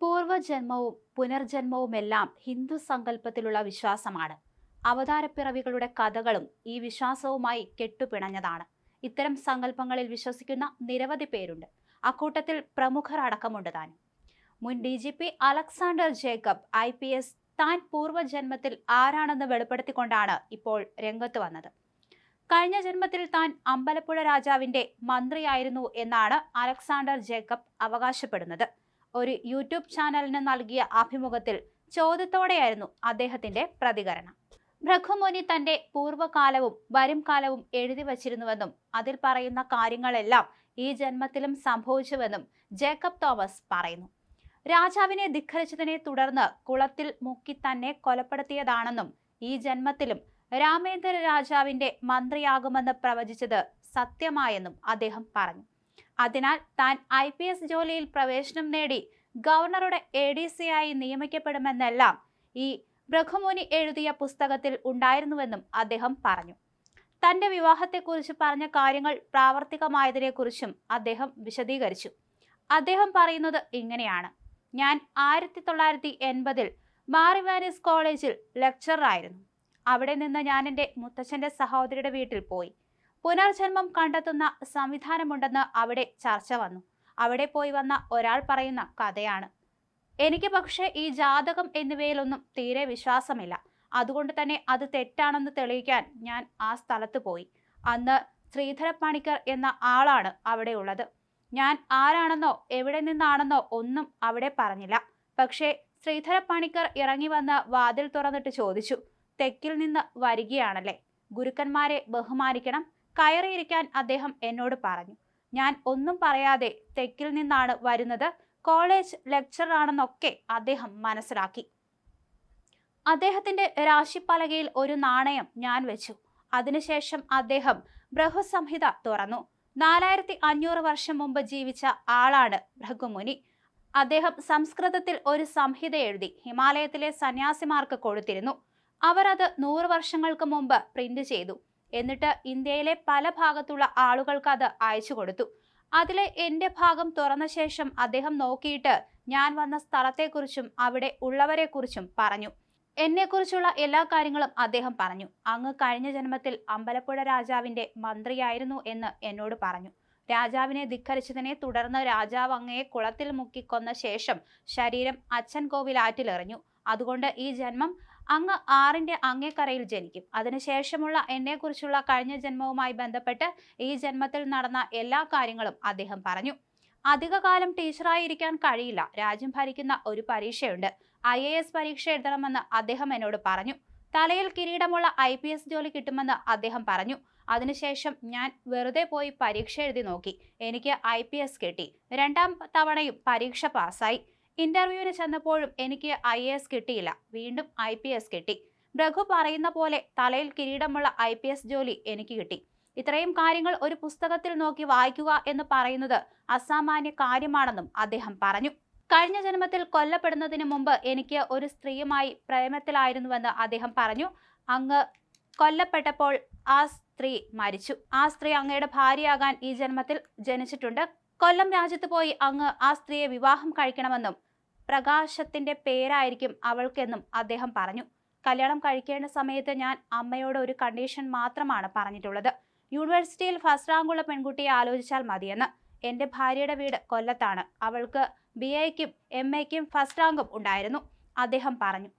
പൂർവജന്മവും പുനർജന്മവുമെല്ലാം ഹിന്ദു സങ്കല്പത്തിലുള്ള വിശ്വാസമാണ്. അവതാരപ്പിറവികളുടെ കഥകളും ഈ വിശ്വാസവുമായി കെട്ടുപിണഞ്ഞതാണ്. ഇത്തരം സങ്കല്പങ്ങളിൽ വിശ്വസിക്കുന്ന നിരവധി പേരുണ്ട്. അക്കൂട്ടത്തിൽ പ്രമുഖർ അടക്കമുണ്ട് താനും മുൻ D G P Alexander Jacob I P S താൻ പൂർവജന്മത്തിൽ ആരാണെന്ന് വെളിപ്പെടുത്തിക്കൊണ്ടാണ് ഇപ്പോൾ രംഗത്ത് വന്നത്. കഴിഞ്ഞ ജന്മത്തിൽ താൻ അമ്പലപ്പുഴ രാജാവിന്റെ മന്ത്രിയായിരുന്നു എന്നാണ് അലക്സാണ്ടർ ജേക്കബ് അവകാശപ്പെടുന്നത്. ഒരു യൂട്യൂബ് ചാനലിന് നൽകിയ അഭിമുഖത്തിൽ ചോദ്യത്തോടെയായിരുന്നു അദ്ദേഹത്തിന്റെ പ്രതികരണം. ഭ്രഘുമുനി തന്റെ പൂർവകാലവും വരും കാലവും എഴുതി വച്ചിരുന്നുവെന്നും അതിൽ പറയുന്ന കാര്യങ്ങളെല്ലാം ഈ ജന്മത്തിലും സംഭവിച്ചുവെന്നും ജേക്കബ് തോമസ് പറയുന്നു. രാജാവിനെ ധിഖരിച്ചതിനെ തുടർന്ന് കുളത്തിൽ മുക്കി തന്നെ കൊലപ്പെടുത്തിയതാണെന്നും ഈ ജന്മത്തിലും രാമേന്ദ്ര രാജാവിന്റെ മന്ത്രിയാകുമെന്ന് പ്രവചിച്ചത് സത്യമായെന്നും അദ്ദേഹം പറഞ്ഞു. അതിനാൽ താൻ ഐ പി എസ് ജോലിയിൽ പ്രവേശനം നേടി ഗവർണറുടെ എ ഡി സി ആയി നിയമിക്കപ്പെടുമെന്നെല്ലാം ഈ ബ്രഹ്മുനി എഴുതിയ പുസ്തകത്തിൽ ഉണ്ടായിരുന്നുവെന്നും അദ്ദേഹം പറഞ്ഞു. തന്റെ വിവാഹത്തെക്കുറിച്ച് പറഞ്ഞ കാര്യങ്ങൾ പ്രാവർത്തികമായതിനെക്കുറിച്ചും അദ്ദേഹം വിശദീകരിച്ചു. അദ്ദേഹം പറയുന്നത് ഇങ്ങനെയാണ്. ഞാൻ ആയിരത്തി തൊള്ളായിരത്തി എൺപതിൽ മാറിവാനിസ് കോളേജിൽ ലെക്ചറായിരുന്നു. അവിടെ നിന്ന് ഞാൻ എന്റെ മുത്തച്ഛന്റെ സഹോദരിയുടെ വീട്ടിൽ പോയി. പുനർജന്മം കണ്ടെത്തുന്ന സംവിധാനമുണ്ടെന്ന് അവിടെ ചർച്ച വന്നു. അവിടെ പോയി വന്ന ഒരാൾ പറയുന്ന കഥയാണ്. എനിക്ക് പക്ഷേ ഈ ജാതകം എന്നിവയിലൊന്നും തീരെ വിശ്വാസമില്ല. അതുകൊണ്ട് തന്നെ അത് തെറ്റാണെന്ന് തെളിയിക്കാൻ ഞാൻ ആ സ്ഥലത്ത് പോയി. അന്ന് ശ്രീധര പണിക്കർ എന്ന ആളാണ് അവിടെ ഉള്ളത്. ഞാൻ ആരാണെന്നോ എവിടെ നിന്നാണെന്നോ ഒന്നും അവിടെ പറഞ്ഞില്ല. പക്ഷേ ശ്രീധര പണിക്കർ ഇറങ്ങി വന്ന് വാതിൽ തുറന്നിട്ട് ചോദിച്ചു തെക്കിൽ നിന്ന് വരികയാണല്ലേ? ഗുരുക്കന്മാരെ ബഹുമാനിക്കണം. കയറിയിരിക്കാൻ അദ്ദേഹം എന്നോട് പറഞ്ഞു. ഞാൻ ഒന്നും പറയാതെ തെക്കിൽ നിന്നാണ് വരുന്നത്. കോളേജ് ലെക്ചറാണെന്നൊക്കെ അദ്ദേഹം മനസ്സിലാക്കി. അദ്ദേഹത്തിന്റെ രാശിപ്പലകയിൽ ഒരു നാണയം ഞാൻ വെച്ചു. അതിനുശേഷം അദ്ദേഹം ബൃഹസംഹിത തുറന്നു. നാലായിരത്തി അഞ്ഞൂറ് വർഷം മുമ്പ് ജീവിച്ച ആളാണ് ഭൃഗുമുനി. അദ്ദേഹം സംസ്കൃതത്തിൽ ഒരു സംഹിത എഴുതി ഹിമാലയത്തിലെ സന്യാസിമാർക്ക് കൊടുത്തിരുന്നു. അവർ അത് നൂറ് വർഷങ്ങൾക്ക് മുമ്പ് പ്രിന്റ് ചെയ്തു. എന്നിട്ട് ഇന്ത്യയിലെ പല ഭാഗത്തുള്ള ആളുകൾക്ക് അത് അയച്ചു കൊടുത്തു. അതിലെ എന്റെ ഭാഗം തുറന്ന ശേഷം അദ്ദേഹം നോക്കിയിട്ട് ഞാൻ വന്ന സ്ഥലത്തെക്കുറിച്ചും അവിടെ ഉള്ളവരെക്കുറിച്ചും പറഞ്ഞു. എന്നെക്കുറിച്ചുള്ള എല്ലാ കാര്യങ്ങളും അദ്ദേഹം പറഞ്ഞു. അങ്ങ് കഴിഞ്ഞ ജന്മത്തിൽ അമ്പലപ്പുഴ രാജാവിന്റെ മന്ത്രിയായിരുന്നു എന്ന് എന്നോട് പറഞ്ഞു. രാജാവിനെ ധിക്കരിച്ചതിനെ തുടർന്ന് രാജാവ് അങ്ങയെ കുളത്തിൽ മുക്കിക്കൊന്ന ശേഷം ശരീരം അച്ഛൻ കോവിലാറ്റിലെറിഞ്ഞു. അതുകൊണ്ട് ഈ ജന്മം അങ്ങ് ആറിന്റെ അങ്ങേക്കരയിൽ ജനിക്കും. അതിനുശേഷമുള്ള എന്നെക്കുറിച്ചുള്ള കഴിഞ്ഞ ജന്മവുമായി ബന്ധപ്പെട്ട് ഈ ജന്മത്തിൽ നടന്ന എല്ലാ കാര്യങ്ങളും അദ്ദേഹം പറഞ്ഞു. അധികകാലം ടീച്ചറായിരിക്കാൻ കഴിയില്ല. രാജ്യം ഭരിക്കുന്ന ഒരു പരീക്ഷയുണ്ട്. ഐ എ എസ് പരീക്ഷ എഴുതണമെന്ന് അദ്ദേഹം എന്നോട് പറഞ്ഞു. തലയിൽ കിരീടമുള്ള ഐ പി എസ് ജോലി കിട്ടുമെന്ന് അദ്ദേഹം പറഞ്ഞു. അതിനുശേഷം ഞാൻ വെറുതെ പോയി പരീക്ഷ എഴുതി നോക്കി. എനിക്ക് ഐ പി എസ് കിട്ടി. രണ്ടാം തവണയും പരീക്ഷ പാസ്സായി. ഇന്റർവ്യൂവിന് ചെന്നപ്പോഴും എനിക്ക് ഐ എ എസ് കിട്ടിയില്ല. വീണ്ടും ഐ പി എസ് കിട്ടി. രഘു പറയുന്ന പോലെ തലയിൽ കിരീടമുള്ള ഐ പി എസ് ജോലി എനിക്ക് കിട്ടി. ഇത്രയും കാര്യങ്ങൾ ഒരു പുസ്തകത്തിൽ നോക്കി വായിക്കുക എന്ന് പറയുന്നത് അസാമാന്യ കാര്യമാണെന്നും അദ്ദേഹം പറഞ്ഞു. കഴിഞ്ഞ ജന്മത്തിൽ കൊല്ലപ്പെടുന്നതിന് മുമ്പ് എനിക്ക് ഒരു സ്ത്രീയുമായി പ്രേമത്തിലായിരുന്നുവെന്ന് അദ്ദേഹം പറഞ്ഞു. അങ്ങ് കൊല്ലപ്പെട്ടപ്പോൾ ആ സ്ത്രീ മരിച്ചു. ആ സ്ത്രീ അങ്ങയുടെ ഭാര്യയാകാൻ ഈ ജന്മത്തിൽ ജനിച്ചിട്ടുണ്ട്. കൊല്ലം രാജ്യത്ത് പോയി അങ്ങ് ആ സ്ത്രീയെ വിവാഹം കഴിക്കണമെന്നും പ്രകാശത്തിന്റെ പേരായിരിക്കും അവൾക്കെന്നും അദ്ദേഹം പറഞ്ഞു. കല്യാണം കഴിക്കേണ്ട സമയത്ത് ഞാൻ അമ്മയോട് ഒരു കണ്ടീഷൻ മാത്രമാണ് പറഞ്ഞിട്ടുള്ളത്. യൂണിവേഴ്സിറ്റിയിൽ ഫസ്റ്റ് റാങ്കുള്ള പെൺകുട്ടിയെ ആലോചിച്ചാൽ മതിയെന്ന്. എന്റെ ഭാര്യയുടെ വീട് കൊല്ലത്താണ്. അവൾക്ക് ബി എക്കും എം എക്കും ഫസ്റ്റ് റാങ്കും ഉണ്ടായിരുന്നു. അദ്ദേഹം പറഞ്ഞു.